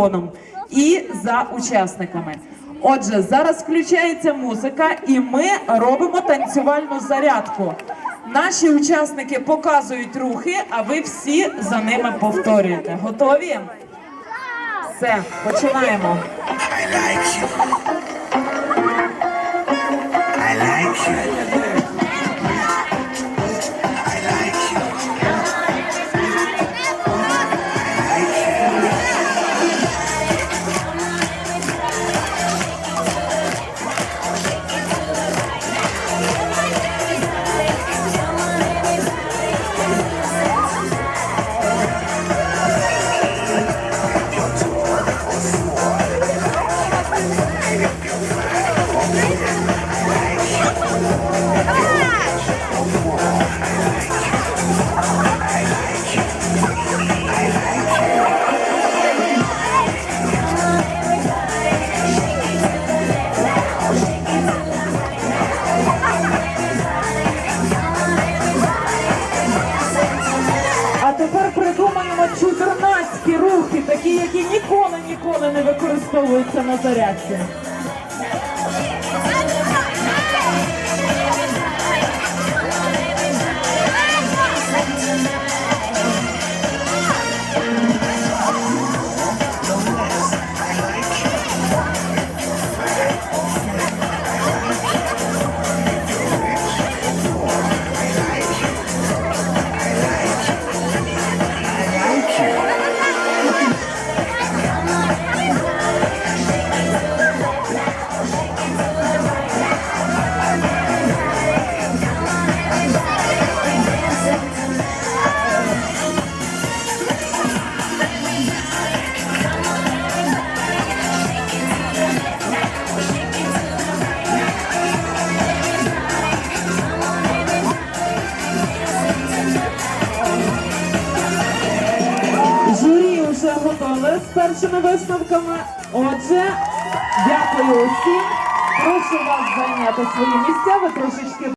мікрофоном і за учасниками. Отже, зараз включається музика, і ми робимо танцювальну зарядку. Наші учасники показують рухи, а ви всі за ними повторюєте. Готові? Все, починаємо. 14 рухи, такі, які ніколи ніколи не використовуються на зарядці. Готове з першими висновками. Отже, дякую усім. Прошу вас зайняти свої місця. Ви трошечки